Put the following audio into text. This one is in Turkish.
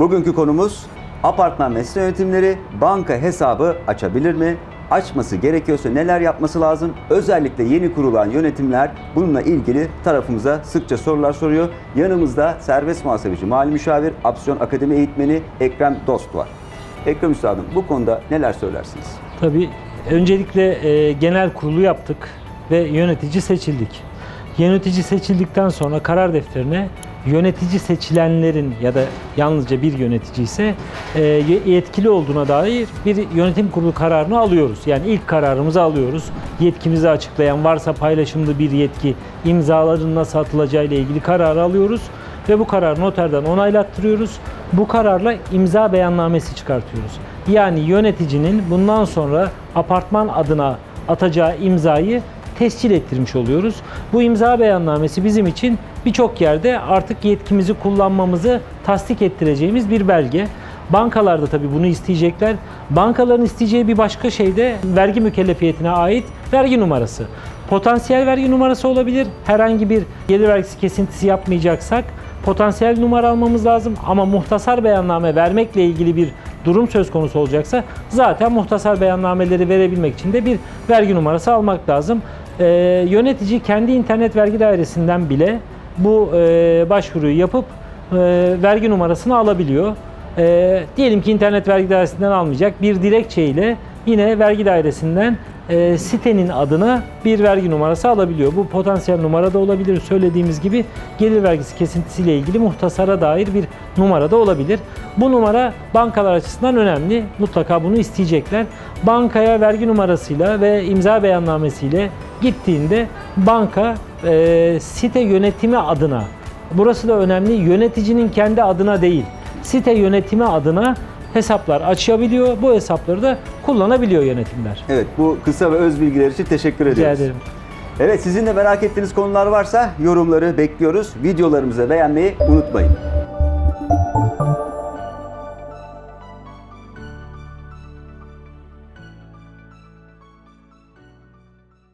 Bugünkü konumuz apartman ve site yönetimleri banka hesabı açabilir mi? Açması gerekiyorsa neler yapması lazım? Özellikle yeni kurulan yönetimler bununla ilgili tarafımıza sıkça sorular soruyor. Yanımızda serbest muhasebeci, mali müşavir, Opsiyon Akademi eğitmeni Ekrem Dost var. Ekrem Üstadım bu konuda neler söylersiniz? Tabii öncelikle e, genel kurulu yaptık ve yönetici seçildik. Yönetici seçildikten sonra karar defterine yönetici seçilenlerin ya da yalnızca bir yönetici ise e, yetkili olduğuna dair bir yönetim kurulu kararını alıyoruz. Yani ilk kararımızı alıyoruz. Yetkimizi açıklayan varsa paylaşımlı bir yetki, imzaların nasıl atılacağı ile ilgili kararı alıyoruz ve bu kararı noterden onaylattırıyoruz. Bu kararla imza beyannamesi çıkartıyoruz. Yani yöneticinin bundan sonra apartman adına atacağı imzayı tescil ettirmiş oluyoruz. Bu imza beyannamesi bizim için birçok yerde artık yetkimizi kullanmamızı tasdik ettireceğimiz bir belge. Bankalarda tabii bunu isteyecekler. Bankaların isteyeceği bir başka şey de vergi mükellefiyetine ait vergi numarası. Potansiyel vergi numarası olabilir. Herhangi bir gelir vergisi kesintisi yapmayacaksak potansiyel numara almamız lazım ama muhtasar beyanname vermekle ilgili bir durum söz konusu olacaksa zaten muhtasar beyannameleri verebilmek için de bir vergi numarası almak lazım. Ee, yönetici kendi internet vergi dairesinden bile bu e, başvuruyu yapıp e, vergi numarasını alabiliyor. E, diyelim ki internet vergi dairesinden almayacak bir dilekçe ile yine vergi dairesinden e, sitenin adına bir vergi numarası alabiliyor. Bu potansiyel numara da olabilir. Söylediğimiz gibi gelir vergisi kesintisiyle ilgili muhtasara dair bir numara da olabilir. Bu numara bankalar açısından önemli. Mutlaka bunu isteyecekler. Bankaya vergi numarasıyla ve imza beyannamesiyle gittiğinde banka e, site yönetimi adına Burası da önemli. Yöneticinin kendi adına değil, site yönetimi adına hesaplar açabiliyor. Bu hesapları da kullanabiliyor yönetimler. Evet bu kısa ve öz bilgiler için teşekkür Rica ediyoruz. ederim. Evet sizin de merak ettiğiniz konular varsa yorumları bekliyoruz. Videolarımızı beğenmeyi unutmayın.